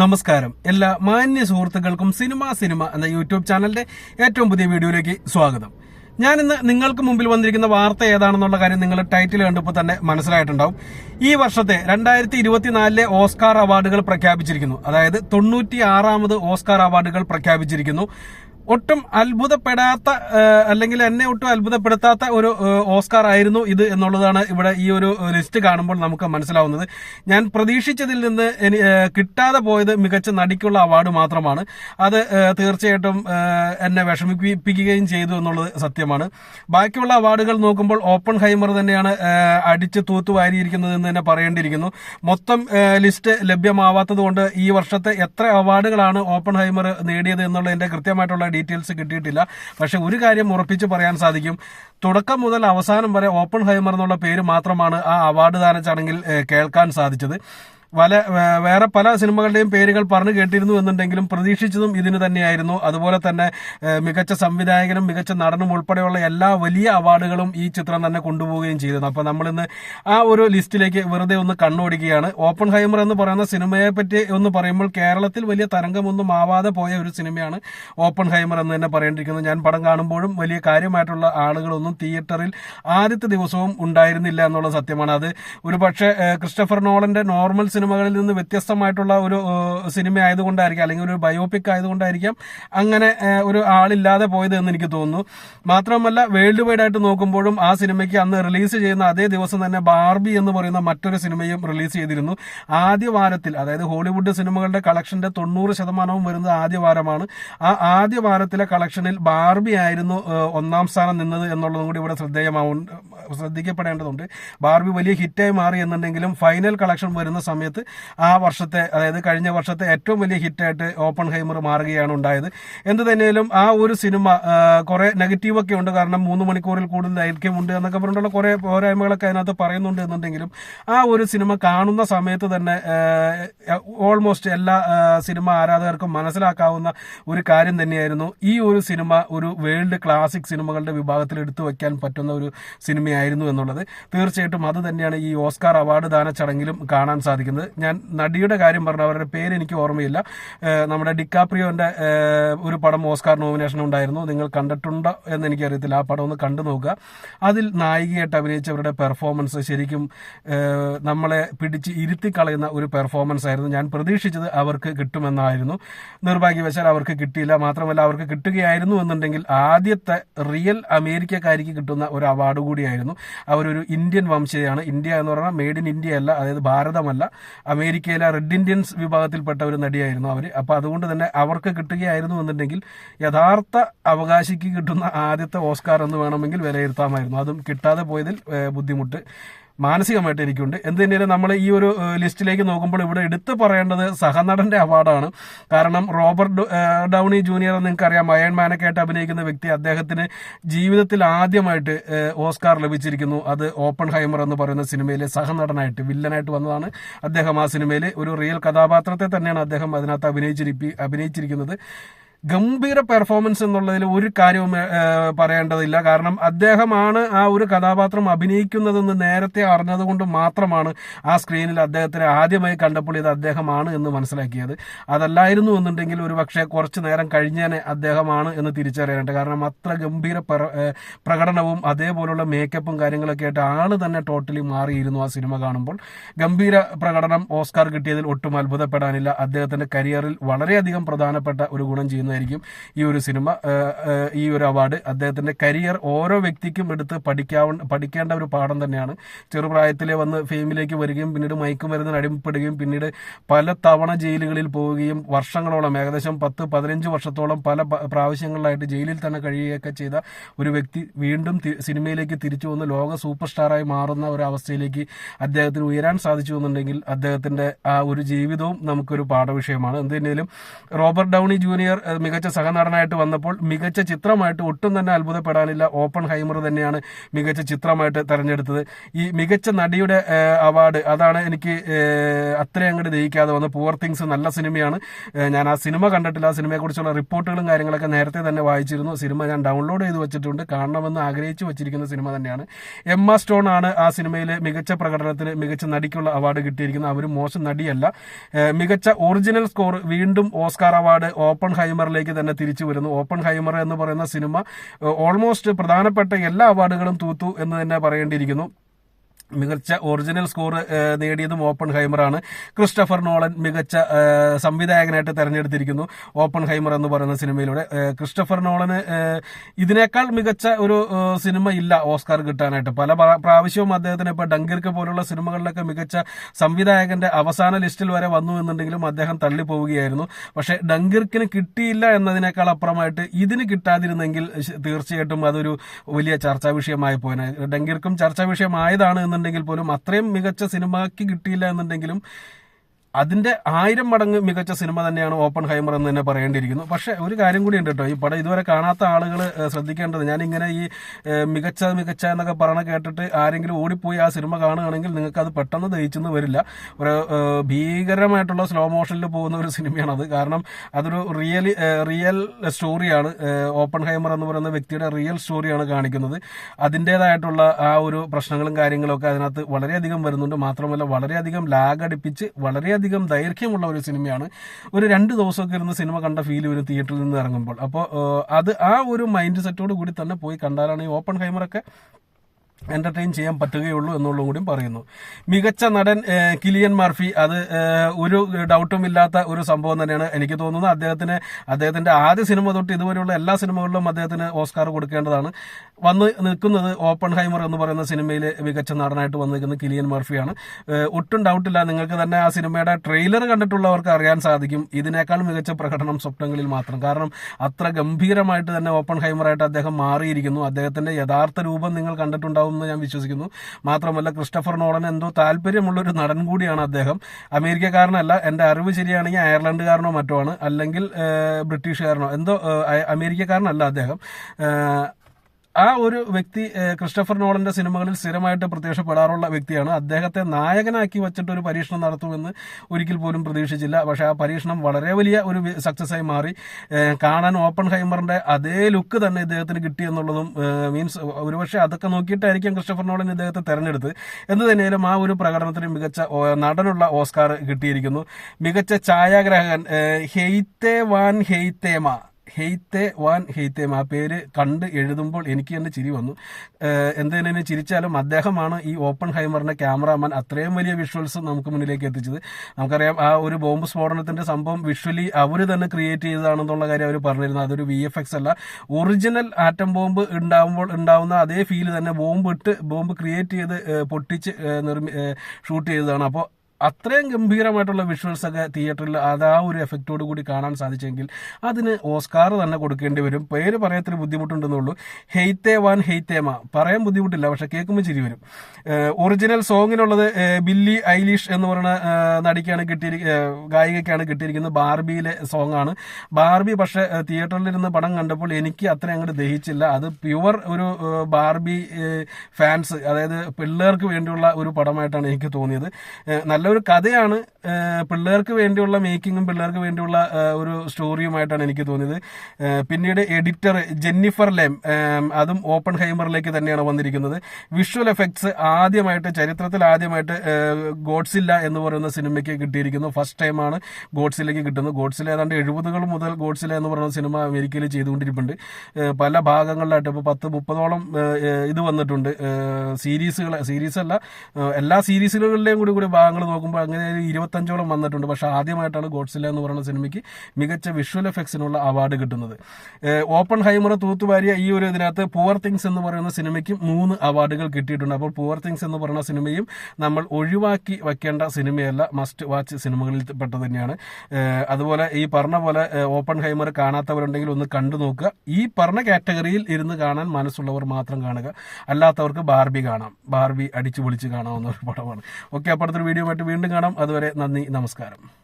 നമസ്കാരം. എല്ലാ മാന്യ സുഹൃത്തുക്കൾക്കും സിനിമ സിനിമ എന്ന യൂട്യൂബ് ചാനലിന്റെ ഏറ്റവും പുതിയ വീഡിയോയിലേക്ക് സ്വാഗതം. ഞാൻ ഇന്ന് നിങ്ങൾക്ക് മുമ്പിൽ വന്നിരിക്കുന്ന വാർത്ത ഏതാണെന്നുള്ള കാര്യം നിങ്ങൾ ടൈറ്റിൽ കണ്ടപ്പോൾ തന്നെ മനസ്സിലായിട്ടുണ്ടാവും. ഈ വർഷത്തെ രണ്ടായിരത്തി ഇരുപത്തിനാലിലെ ഓസ്കാർ അവാർഡുകൾ പ്രഖ്യാപിച്ചിരിക്കുന്നു. അതായത് തൊണ്ണൂറ്റി ആറാമത് ഓസ്കാർ അവാർഡുകൾ പ്രഖ്യാപിച്ചിരിക്കുന്നു. ഒട്ടും അത്ഭുതപ്പെടാത്ത അല്ലെങ്കിൽ എന്നെ ഒട്ടും അത്ഭുതപ്പെടുത്താത്ത ഒരു ഓസ്കാർ ആയിരുന്നു ഇത് എന്നുള്ളതാണ് ഇവിടെ ഈ ഒരു ലിസ്റ്റ് കാണുമ്പോൾ നമുക്ക് മനസ്സിലാവുന്നത്. ഞാൻ പ്രതീക്ഷിച്ചതിൽ നിന്ന് കിട്ടാതെ പോയത് മികച്ച നടിക്കുള്ള അവാർഡ് മാത്രമാണ്. അത് തീർച്ചയായിട്ടും എന്നെ വിഷമിപ്പിക്കുകയും ചെയ്തു എന്നുള്ളത് സത്യമാണ്. ബാക്കിയുള്ള അവാർഡുകൾ നോക്കുമ്പോൾ ഓപ്പൺ ഹൈമർ തന്നെയാണ് അടിച്ച് തൂത്തുവാരിയിരിക്കുന്നത് എന്ന് തന്നെ പറയേണ്ടിയിരിക്കുന്നു. മൊത്തം ലിസ്റ്റ് ലഭ്യമാവാത്തത് കൊണ്ട് ഈ വർഷത്തെ എത്ര അവാർഡുകളാണ് ഓപ്പൺ ഹൈമർ നേടിയത് എന്നുള്ളതിന്റെ കൃത്യമായിട്ടുള്ള ഡീറ്റെയിൽസ് കിട്ടിയിട്ടില്ല. പക്ഷെ ഒരു കാര്യം ഉറപ്പിച്ച് പറയാൻ സാധിക്കും. തുടക്കം മുതൽ അവസാനം വരെ ഓപ്പൺ ഹൈമർ എന്നുള്ള പേര് മാത്രമാണ് ആ അവാർഡ് ദാന ചടങ്ങിൽ കേൾക്കാൻ സാധിച്ചത്. വല വേറെ പല സിനിമകളുടെയും പേരുകൾ പറഞ്ഞു കേട്ടിരുന്നു എന്നുണ്ടെങ്കിലും പ്രതീക്ഷിച്ചതും ഇതിന് തന്നെയായിരുന്നു. അതുപോലെ തന്നെ മികച്ച സംവിധായകനും മികച്ച നടനും ഉൾപ്പെടെയുള്ള എല്ലാ വലിയ അവാർഡുകളും ഈ ചിത്രം തന്നെ കൊണ്ടുപോവുകയും ചെയ്തിരുന്നു. അപ്പൊ നമ്മളിന്ന് ആ ഒരു ലിസ്റ്റിലേക്ക് വെറുതെ ഒന്ന് കണ്ണോടിക്കുകയാണ്. ഓപ്പൺ ഹൈമർ എന്ന് പറയുന്ന സിനിമയെ പറ്റി ഒന്ന് പറയുമ്പോൾ കേരളത്തിൽ വലിയ തരംഗമൊന്നും ആവാതെ പോയ ഒരു സിനിമയാണ് ഓപ്പൺ ഹൈമർ എന്ന് തന്നെ പറയേണ്ടിയിരിക്കുന്നത് ഞാൻ പടം കാണുമ്പോഴും വലിയ കാര്യമായിട്ടുള്ള ആളുകളൊന്നും തിയേറ്ററിൽ ആദ്യത്തെ ദിവസവും ഉണ്ടായിരുന്നില്ല എന്നുള്ള സത്യമാണ്. അത് ഒരു പക്ഷേ ക്രിസ്റ്റഫർ നോളന്റെ നോർമൽ സിനിമകളിൽ നിന്ന് വ്യത്യസ്തമായിട്ടുള്ള ഒരു സിനിമ ആയതുകൊണ്ടായിരിക്കാം അല്ലെങ്കിൽ ഒരു ബയോപിക് ആയതുകൊണ്ടായിരിക്കാം അങ്ങനെ ഒരു ആളില്ലാതെ പോയത് എന്ന് എനിക്ക് തോന്നുന്നു. മാത്രമല്ല വേൾഡ് വൈഡ് ആയിട്ട് നോക്കുമ്പോഴും ആ സിനിമയ്ക്ക് അന്ന് റിലീസ് ചെയ്യുന്ന അതേ ദിവസം തന്നെ ബാർബി എന്ന് പറയുന്ന മറ്റൊരു സിനിമയും റിലീസ് ചെയ്തിരുന്നു. ആദ്യ വാരത്തിൽ അതായത് ഹോളിവുഡ് സിനിമകളുടെ കളക്ഷന്റെ തൊണ്ണൂറ് ശതമാനവും വരുന്നത് ആദ്യ വാരമാണ്. ആ ആദ്യ വാരത്തിലെ കളക്ഷനിൽ ബാർബി ആയിരുന്നു ഒന്നാം സ്ഥാനം നിന്നത് എന്നുള്ളതും കൂടി ഇവിടെ ശ്രദ്ധേയമാവും ശ്രദ്ധിക്കപ്പെടേണ്ടതുണ്ട്. ബാർബി വലിയ ഹിറ്റായി മാറി എന്നുണ്ടെങ്കിലും ഫൈനൽ കളക്ഷൻ വരുന്ന സമയത്ത് ആ വർഷത്തെ അതായത് കഴിഞ്ഞ വർഷത്തെ ഏറ്റവും വലിയ ഹിറ്റായിട്ട് ഓപ്പൺ ഹൈമർ മാറുകയാണ് ഉണ്ടായത്. എന്ത് തന്നെയാലും ആ ഒരു സിനിമ കുറെ നെഗറ്റീവ് ഒക്കെ ഉണ്ട്. കാരണം മൂന്ന് മണിക്കൂറിൽ കൂടുതൽ ദൈർഘ്യമുണ്ട് എന്നൊക്കെ പറഞ്ഞിട്ടുള്ള കുറെ പോരായ്മകളൊക്കെ അതിനകത്ത് പറയുന്നുണ്ട് എന്നുണ്ടെങ്കിലും ആ ഒരു സിനിമ കാണുന്ന സമയത്ത് തന്നെ ഓൾമോസ്റ്റ് എല്ലാ സിനിമ ആരാധകർക്കും മനസ്സിലാക്കാവുന്ന ഒരു കാര്യം തന്നെയായിരുന്നു. ഈ ഒരു സിനിമ ഒരു വേൾഡ് ക്ലാസിക് സിനിമകളുടെ വിഭാഗത്തിൽ എടുത്തു വയ്ക്കാൻ പറ്റുന്ന ഒരു സിനിമയായിരുന്നു എന്നുള്ളത്. തീർച്ചയായിട്ടും അത് തന്നെയാണ് ഈ ഓസ്കാർ അവാർഡ് ദാന ചടങ്ങിലും കാണാൻ സാധിക്കുന്നത്. ഞാൻ നടിയുടെ കാര്യം പറഞ്ഞു അവരുടെ പേര് എനിക്ക് ഓർമ്മയില്ല. നമ്മുടെ ഡിക്കാപ്രിയോന്റെ ഒരു പടം ഓസ്കാർ നോമിനേഷൻ ഉണ്ടായിരുന്നു. നിങ്ങൾ കണ്ടിട്ടുണ്ടോ എന്ന് എനിക്കറിയത്തില്ല. ആ പടം ഒന്ന് കണ്ടു നോക്കുക. അതിൽ നായികയായിട്ട് അഭിനയിച്ചവരുടെ പെർഫോമൻസ് ശരിക്കും നമ്മളെ പിടിച്ച് ഇരുത്തി കളയുന്ന ഒരു പെർഫോമൻസ് ആയിരുന്നു. ഞാൻ പ്രതീക്ഷിച്ചത് അവർക്ക് കിട്ടുമെന്നായിരുന്നു. നിർഭാഗ്യവശാൽ അവർക്ക് കിട്ടിയില്ല. മാത്രമല്ല അവർക്ക് കിട്ടുകയായിരുന്നു എന്നുണ്ടെങ്കിൽ ആദ്യത്തെ റിയൽ അമേരിക്കക്കാരിക്ക് കിട്ടുന്ന ഒരു അവാർഡ് കൂടിയായിരുന്നു. അവരൊരു ഇന്ത്യൻ വംശജയാണ് ഇന്ത്യ എന്ന് പറഞ്ഞാൽ മെയ്ഡ് ഇൻ ഇന്ത്യ അല്ല അതായത് ഭാരതമല്ല. അമേരിക്കയിലെ റെഡ് ഇന്ത്യൻസ് വിഭാഗത്തിൽപ്പെട്ട ഒരു നടിയായിരുന്നു അവർ അപ്പോൾ അതുകൊണ്ട് തന്നെ അവർക്ക് കിട്ടുകയായിരുന്നു എന്നുണ്ടെങ്കിൽ യഥാർത്ഥ അവകാശിക്ക് കിട്ടുന്ന ആദ്യത്തെ ഓസ്കാർ എന്ന് വേണമെങ്കിൽ വിലയിരുത്താമായിരുന്നു. അതും കിട്ടാതെ പോയതിൽ ബുദ്ധിമുട്ട്. മാനസികമായിട്ട് എനിക്കുണ്ട് എന്ത് തന്നെയാലും നമ്മൾ ഈ ഒരു ലിസ്റ്റിലേക്ക് നോക്കുമ്പോൾ ഇവിടെ എടുത്തു പറയേണ്ടത് സഹനടന്റെ അവാർഡാണ്. കാരണം റോബർട്ട് ഡൗണി ജൂനിയർ നിങ്ങൾക്കറിയാം അയൺ മാനൊക്കെ ആയിട്ട് അഭിനയിക്കുന്ന വ്യക്തി അദ്ദേഹത്തിന് ജീവിതത്തിൽ ആദ്യമായിട്ട് ഓസ്കാർ ലഭിച്ചിരിക്കുന്നു. അത് ഓപ്പൺ ഹൈമർ എന്ന് പറയുന്ന സിനിമയിലെ സഹനടനായിട്ട് വില്ലനായിട്ട് വന്നതാണ് അദ്ദേഹം ആ സിനിമയിൽ ഒരു റിയൽ കഥാപാത്രത്തെ തന്നെയാണ് അദ്ദേഹം അതിനകത്ത് അഭിനയിച്ചിരിക്കുന്നത്. ഗംഭീര പെർഫോമൻസ് എന്നുള്ളതിൽ ഒരു കാര്യവും പറയേണ്ടതില്ല. കാരണം അദ്ദേഹമാണ് ആ ഒരു കഥാപാത്രം അഭിനയിക്കുന്നതെന്ന് നേരത്തെ അറിഞ്ഞതുകൊണ്ട് മാത്രമാണ് ആ സ്ക്രീനിൽ അദ്ദേഹത്തിനെ ആദ്യമായി കണ്ടപ്പോൾ ഇത് അദ്ദേഹമാണ് എന്ന് മനസ്സിലാക്കിയത്. അതല്ലായിരുന്നു എന്നുണ്ടെങ്കിൽ ഒരു പക്ഷേ കുറച്ച് നേരം കഴിഞ്ഞേനെ അദ്ദേഹമാണ് എന്ന് തിരിച്ചറിയാനുണ്ട് കാരണം അത്ര ഗംഭീര പ്രകടനവും അതേപോലുള്ള മേക്കപ്പും കാര്യങ്ങളൊക്കെ ആയിട്ട് ആൾ തന്നെ ടോട്ടലി മാറിയിരുന്നു ആ സിനിമ കാണുമ്പോൾ. ഗംഭീര പ്രകടനം ഓസ്കാർ കിട്ടിയതിൽ ഒട്ടും അത്ഭുതപ്പെടാനില്ല. അദ്ദേഹത്തിന്റെ കരിയറിൽ വളരെയധികം പ്രധാനപ്പെട്ട ഒരു ഗുണം ചെയ്യുന്നതായിരിക്കും ഈ ഒരു സിനിമ. ഈ ഒരു അവാർഡ് അദ്ദേഹത്തിന്റെ കരിയർ ഓരോ വ്യക്തിക്കും എടുത്ത് പഠിക്കാവ പഠിക്കേണ്ട ഒരു പാഠം തന്നെയാണ്. ചെറുപ്രായത്തിലെ വന്ന് ഫെയിമിലേക്ക് വരികയും പിന്നീട് മയക്കുമരുന്നിന് അടിമപ്പെടുകയും പിന്നീട് പല തവണ ജയിലുകളിൽ പോവുകയും വർഷങ്ങളോളം ഏകദേശം പത്ത് പതിനഞ്ച് വർഷത്തോളം പല പ്രാവശ്യങ്ങളിലായിട്ട് ജയിലിൽ തന്നെ കഴിയുകയൊക്കെ ചെയ്ത ഒരു വ്യക്തി വീണ്ടും സിനിമയിലേക്ക് തിരിച്ചു വന്ന് ലോക സൂപ്പർ സ്റ്റാറായി മാറുന്ന ഒരു അവസ്ഥയിലേക്ക് അദ്ദേഹത്തിന് ഉയരാൻ സാധിച്ചു എന്നുണ്ടെങ്കിൽ അദ്ദേഹത്തിന്റെ ആ ഒരു ജീവിതവും നമുക്കൊരു പാഠവിഷയമാണ്. എന്തിനേലും റോബർട്ട് ഡൗണി ജൂനിയർ മികച്ച സഹനടനായിട്ട് വന്നപ്പോൾ മികച്ച ചിത്രമായിട്ട് ഒട്ടും തന്നെ അത്ഭുതപ്പെടാനില്ല. ഓപ്പൺ ഹൈമർ തന്നെയാണ് മികച്ച ചിത്രമായിട്ട് തെരഞ്ഞെടുത്തത്. ഈ മികച്ച നടിയുടെ അവാർഡ് അതാണ് എനിക്ക് അത്രയും അങ്ങോട്ട് ദഹിക്കാതെ വന്നത്. പുവർ തിങ്സ് നല്ല സിനിമയാണ്. ഞാൻ ആ സിനിമ കണ്ടിട്ടില്ല. ആ സിനിമയെക്കുറിച്ചുള്ള റിപ്പോർട്ടുകളും കാര്യങ്ങളൊക്കെ നേരത്തെ തന്നെ വായിച്ചിരുന്നു. സിനിമ ഞാൻ ഡൗൺലോഡ് ചെയ്ത് വെച്ചിട്ടുണ്ട്. കാണണമെന്ന് ആഗ്രഹിച്ചു വെച്ചിരിക്കുന്ന സിനിമ തന്നെയാണ്. എം ആ സ്റ്റോൺ ആണ് ആ സിനിമയിലെ മികച്ച പ്രകടനത്തിന് മികച്ച നടിക്കുള്ള അവാർഡ് കിട്ടിയിരിക്കുന്നത്. അവർ മോശം നടിയല്ല. മികച്ച ഒറിജിനൽ സ്കോർ വീണ്ടും ഓസ്കാർ അവാർഡ് ഓപ്പൺ ഹൈമറിലേക്ക് തന്നെ തിരിച്ചു വരുന്നു. ഓപ്പൺ ഹൈമർ എന്ന് പറയുന്ന സിനിമ ഓൾമോസ്റ്റ് പ്രധാനപ്പെട്ട എല്ലാ അവാർഡുകളും തൂത്തു എന്ന് തന്നെ പറയേണ്ടിയിരിക്കുന്നു. മികച്ച ഒറിജിനൽ സ്കോർ നേടിയതും ഓപ്പൺ ഹൈമറാണ് ക്രിസ്റ്റഫർ നോളൻ മികച്ച സംവിധായകനായിട്ട് തെരഞ്ഞെടുത്തിരിക്കുന്നു. ഓപ്പൺ ഹൈമർ എന്ന് പറയുന്ന സിനിമയിലൂടെ. ക്രിസ്റ്റഫർ നോളന് ഇതിനേക്കാൾ മികച്ച ഒരു സിനിമ ഇല്ല ഓസ്കാർ കിട്ടാനായിട്ട്. പല പ്രാവശ്യവും അദ്ദേഹത്തിന് ഇപ്പോൾ ഡങ്കിർക്ക് പോലുള്ള സിനിമകളിലൊക്കെ മികച്ച സംവിധായകന്റെ അവസാന ലിസ്റ്റിൽ വരെ വന്നു എന്നുണ്ടെങ്കിലും അദ്ദേഹം തള്ളിപ്പോവുകയായിരുന്നു. പക്ഷേ ഡങ്കിർക്കിന് കിട്ടിയില്ല എന്നതിനേക്കാൾ അപ്പുറമായിട്ട് ഇതിന് കിട്ടാതിരുന്നെങ്കിൽ തീർച്ചയായിട്ടും അതൊരു വലിയ ചർച്ചാ വിഷയമായി പോയത് ഡങ്കിർക്കും ചർച്ചാ വിഷയമായതാണ് എന്നുണ്ടെങ്കിൽ എന്നുണ്ടെങ്കിൽ പോലും അത്രയും മികച്ച സിനിമയ്ക്ക് കിട്ടിയില്ല എന്നുണ്ടെങ്കിലും അതിന്റെ ആയിരം മടങ്ങ് മികച്ച സിനിമ തന്നെയാണ് ഓപ്പൺ ഹൈമർ എന്ന് തന്നെ പറയേണ്ടിയിരിക്കുന്നു. പക്ഷെ ഒരു കാര്യം കൂടി ഉണ്ട് കേട്ടോ. ഈ പടം ഇതുവരെ കാണാത്ത ആളുകൾ ശ്രദ്ധിക്കേണ്ടത് ഞാനിങ്ങനെ ഈ മികച്ച മികച്ച എന്നൊക്കെ പറഞ്ഞ കേട്ടിട്ട് ആരെങ്കിലും ഓടിപ്പോയി ആ സിനിമ കാണുകയാണെങ്കിൽ നിങ്ങൾക്ക് അത് പെട്ടെന്ന് ദഹിച്ചെന്ന് വരില്ല. ഒരു ഭീകരമായിട്ടുള്ള സ്ലോ മോഷനിൽ പോകുന്ന ഒരു സിനിമയാണ് അത്. കാരണം അതൊരു റിയൽ റിയൽ സ്റ്റോറിയാണ് ഓപ്പൺ ഹൈമർ എന്ന് പറയുന്ന വ്യക്തിയുടെ റിയൽ സ്റ്റോറിയാണ് കാണിക്കുന്നത്. അതിന്റെതായിട്ടുള്ള ആ ഒരു പ്രശ്നങ്ങളും കാര്യങ്ങളൊക്കെ അതിനകത്ത് വളരെയധികം വരുന്നുണ്ട്. മാത്രമല്ല വളരെയധികം ലാഗ് അടിപ്പിച്ച് വളരെയധികം വളരെയധികം ദൈർഘ്യമുള്ള ഒരു സിനിമയാണ്. ഒരു രണ്ട് ദിവസമൊക്കെ ഇരുന്ന് സിനിമ കണ്ട ഫീൽ വരും തിയേറ്ററിൽ നിന്ന് ഇറങ്ങുമ്പോൾ. അപ്പോൾ അത് ആ ഒരു മൈൻഡ് സെറ്റോട് കൂടി തന്നെ പോയി കണ്ടാലാണ് ഈ ഓപ്പൺ ഹൈമറൊക്കെ എന്റർടൈൻ ചെയ്യാൻ പറ്റുകയുള്ളൂ എന്നുള്ളതും കൂടി പറയുന്നു. മികച്ച നടൻ കിലിയൻ മാർഫി അത് ഒരു ഡൗട്ടും ഇല്ലാത്ത ഒരു സംഭവം തന്നെയാണ് എനിക്ക് തോന്നുന്നത്. അദ്ദേഹത്തിന് അദ്ദേഹത്തിന്റെ ആദ്യ സിനിമ തൊട്ട് ഇതുവരെയുള്ള എല്ലാ സിനിമകളിലും അദ്ദേഹത്തിന് ഓസ്കാർ കൊടുക്കേണ്ടതാണ്. വന്ന് നിൽക്കുന്നത് ഓപ്പൺ ഹൈമർ എന്ന് പറയുന്ന സിനിമയിൽ മികച്ച നടനായിട്ട് വന്ന് നിൽക്കുന്ന കിലിയൻ മർഫിയാണ്. ഒട്ടും ഡൗട്ടില്ല നിങ്ങൾക്ക് തന്നെ ആ സിനിമയുടെ ട്രെയിലർ കണ്ടിട്ടുള്ളവർക്ക് അറിയാൻ സാധിക്കും. ഇതിനേക്കാൾ മികച്ച പ്രകടനം സ്വപ്നങ്ങളിൽ മാത്രം. കാരണം അത്ര ഗംഭീരമായിട്ട് തന്നെ ഓപ്പൺ ഹൈമറായിട്ട് അദ്ദേഹം മാറിയിരിക്കുന്നു. അദ്ദേഹത്തിന്റെ യഥാർത്ഥ രൂപം നിങ്ങൾ കണ്ടിട്ടുണ്ടാവും എന്ന് ഞാൻ വിശ്വസിക്കുന്നു. മാത്രമല്ല ക്രിസ്റ്റഫർ നോളൻ എന്തോ താല്പര്യമുള്ള ഒരു നടൻ കൂടിയാണ് അദ്ദേഹം. അമേരിക്കക്കാരനല്ല എന്റെ അറിവ് ശരിയാണെങ്കിൽ അയർലൻഡുകാരനോ മറ്റോ ആണ്. അല്ലെങ്കിൽ ബ്രിട്ടീഷുകാരനോ. എന്തോ അമേരിക്കക്കാരനല്ല അദ്ദേഹം. ആ ഒരു വ്യക്തി ക്രിസ്റ്റഫർ നോളന്റെ സിനിമകളിൽ സ്ഥിരമായിട്ട് പ്രത്യക്ഷപ്പെടാറുള്ള വ്യക്തിയാണ്. അദ്ദേഹത്തെ നായകനാക്കി വെച്ചിട്ട് ഒരു പരീക്ഷണം നടത്തുമെന്ന് ഒരിക്കൽ പോലും പ്രതീക്ഷിച്ചില്ല. പക്ഷെ ആ പരീക്ഷണം വളരെ വലിയ ഒരു സക്സസ്സായി മാറി. കാണാൻ ഓപ്പൺ ഹൈമറിന്റെ അതേ ലുക്ക് തന്നെ ഇദ്ദേഹത്തിന് കിട്ടി എന്നുള്ളതും മീൻസ് ഒരുപക്ഷെ അതൊക്കെ നോക്കിയിട്ടായിരിക്കും ക്രിസ്റ്റഫർ നോളൻ ഇദ്ദേഹത്തെ തെരഞ്ഞെടുത്ത്. എന്ന് തന്നെയാലും ആ ഒരു പ്രകടനത്തിന് മികച്ച നടനുള്ള ഓസ്കാർ കിട്ടിയിരിക്കുന്നു. മികച്ച ഛായാഗ്രാഹകൻ ഹെയ്ത്തേ വാൻ ഹെയ്ത്തേമ ഹെയ്ത്തെ വാൻ ഹെയ്ത്തേം ആ പേര് കണ്ട് എഴുതുമ്പോൾ എനിക്ക് തന്നെ ചിരി വന്നു. എന്തിനെ ചിരിച്ചാലും അദ്ദേഹമാണ് ഈ ഓപ്പൺ ഹൈമറിന്റെ ക്യാമറാമാൻ അത്രയും വലിയ വിഷ്വൽസ് നമുക്ക് മുന്നിലേക്ക് എത്തിച്ചത്. നമുക്കറിയാം ആ ഒരു ബോംബ് സ്ഫോടനത്തിന്റെ സംഭവം വിഷ്വലി അവർ തന്നെ ക്രിയേറ്റ് ചെയ്തതാണെന്നുള്ള കാര്യം അവർ പറഞ്ഞിരുന്നു. അതൊരു വി എഫ് എക്സ് അല്ല. ഒറിജിനൽ ആറ്റം ബോംബ് ഉണ്ടാവുമ്പോൾ ഉണ്ടാവുന്ന അതേ ഫീൽ തന്നെ ബോംബ് ഇട്ട് ബോംബ് ക്രിയേറ്റ് ചെയ്ത് പൊട്ടിച്ച് നിർമ്മി ഷൂട്ട് ചെയ്തതാണ്. അപ്പോൾ അത്രയും ഗംഭീരമായിട്ടുള്ള വിഷ്വൽസ് ഒക്കെ തിയേറ്ററിൽ അത് ആ ഒരു എഫക്റ്റോട് കൂടി കാണാൻ സാധിച്ചെങ്കിൽ അതിന് ഓസ്കാർ തന്നെ കൊടുക്കേണ്ടി വരും. പേര് പറയത്തിന് ബുദ്ധിമുട്ടുണ്ടെന്നുള്ളൂ ഹെയ്ത്തേ വാൻ ഹെയ്ത്തേമ പറയാൻ ബുദ്ധിമുട്ടില്ല പക്ഷെ കേൾക്കുമ്പോൾ ചിരി വരും. ഒറിജിനൽ സോങ്ങിനുള്ളത് ബില്ലി ഐലിഷ് എന്ന് പറയുന്ന നടിക്കാണ് കിട്ടിയിരി ഗായികയ്ക്കാണ് കിട്ടിയിരിക്കുന്നത് ബാർബിയിലെ സോങ് ആണ് ബാർബി പക്ഷേ തിയേറ്ററിലിരുന്ന് പടം കണ്ടപ്പോൾ എനിക്ക് അത്ര അങ്ങോട്ട് ദഹിച്ചില്ല. അത് പ്യുവർ ഒരു ബാർബി ഫാൻസ് അതായത് പിള്ളേർക്ക് വേണ്ടിയുള്ള ഒരു പടമായിട്ടാണ് എനിക്ക് തോന്നിയത്. നല്ല ഒരു കഥയാണ് പിള്ളേർക്ക് വേണ്ടിയുള്ള മേക്കിങ്ങും പിള്ളേർക്ക് വേണ്ടിയുള്ള ഒരു സ്റ്റോറിയുമായിട്ടാണ് എനിക്ക് തോന്നിയത്. പിന്നീട് എഡിറ്റർ ജെന്നിഫർ ലെം അതും ഓപ്പൺ ഹൈമറിലേക്ക് തന്നെയാണ് വന്നിരിക്കുന്നത്. വിഷ്വൽ എഫക്ട്സ് ആദ്യമായിട്ട് ചരിത്രത്തിൽ ആദ്യമായിട്ട് ഗോഡ്സില്ല എന്ന് പറയുന്ന സിനിമയ്ക്ക് കിട്ടിയിരിക്കുന്നു. ഫസ്റ്റ് ടൈമാണ് ഗോഡ്സിലേക്ക് കിട്ടുന്നത്. ഗോഡ്സില ഏതാണ്ട് എഴുപതുകൾ മുതൽ ഗോഡ്സില എന്ന് പറയുന്ന സിനിമ അമേരിക്കയിൽ ചെയ്തുകൊണ്ടിരിപ്പുണ്ട്. പല ഭാഗങ്ങളിലായിട്ട് ഇപ്പോൾ പത്ത് മുപ്പതോളം ഇത് വന്നിട്ടുണ്ട്. സീരീസുകൾ സീരീസ് അല്ല എല്ലാ സീരീസുകളിലെയും കൂടി കൂടി ഭാഗങ്ങൾ നോക്കുമ്പോൾ അങ്ങനെ ഇരുപത്തഞ്ചോളം വന്നിട്ടുണ്ട്. പക്ഷെ ആദ്യമായിട്ടാണ് ഗോഡ്സില്ല എന്ന് പറയുന്ന സിനിമയ്ക്ക് മികച്ച വിഷ്വൽ എഫക്ട്സിനുള്ള അവാർഡ് കിട്ടുന്നത്. ഓപ്പൺ ഹൈമർ തൂത്തുവാരിയ ഈ ഒരു ഇതിനകത്ത് പുവർ തിങ്സ് എന്ന് പറയുന്ന സിനിമയ്ക്ക് മൂന്ന് അവാർഡുകൾ കിട്ടിയിട്ടുണ്ട്. അപ്പോൾ പുവർ തിങ്സ് എന്ന് പറയുന്ന സിനിമയും നമ്മൾ ഒഴിവാക്കി വെക്കേണ്ട സിനിമയല്ല മസ്റ്റ് വാച്ച് സിനിമകളിൽ പെട്ടത് തന്നെയാണ്. അതുപോലെ ഈ പറഞ്ഞ പോലെ ഓപ്പൺ ഹൈമർ കാണാത്തവരുണ്ടെങ്കിൽ ഒന്ന് കണ്ടു നോക്കുക. ഈ പറഞ്ഞ കാറ്റഗറിയിൽ ഇരുന്ന് കാണാൻ മനസ്സുള്ളവർ മാത്രം കാണുക. അല്ലാത്തവർക്ക് ബാർബി കാണാം. ബാർബി അടിച്ചു പൊളിച്ച് കാണാവുന്ന ഒരു പടമാണ്. ഓക്കെ അപ്പുറത്തൊരു വീഡിയോ ആയിട്ട് വീണ്ടും കാണാം. അതുവരെ നന്ദി നമസ്കാരം.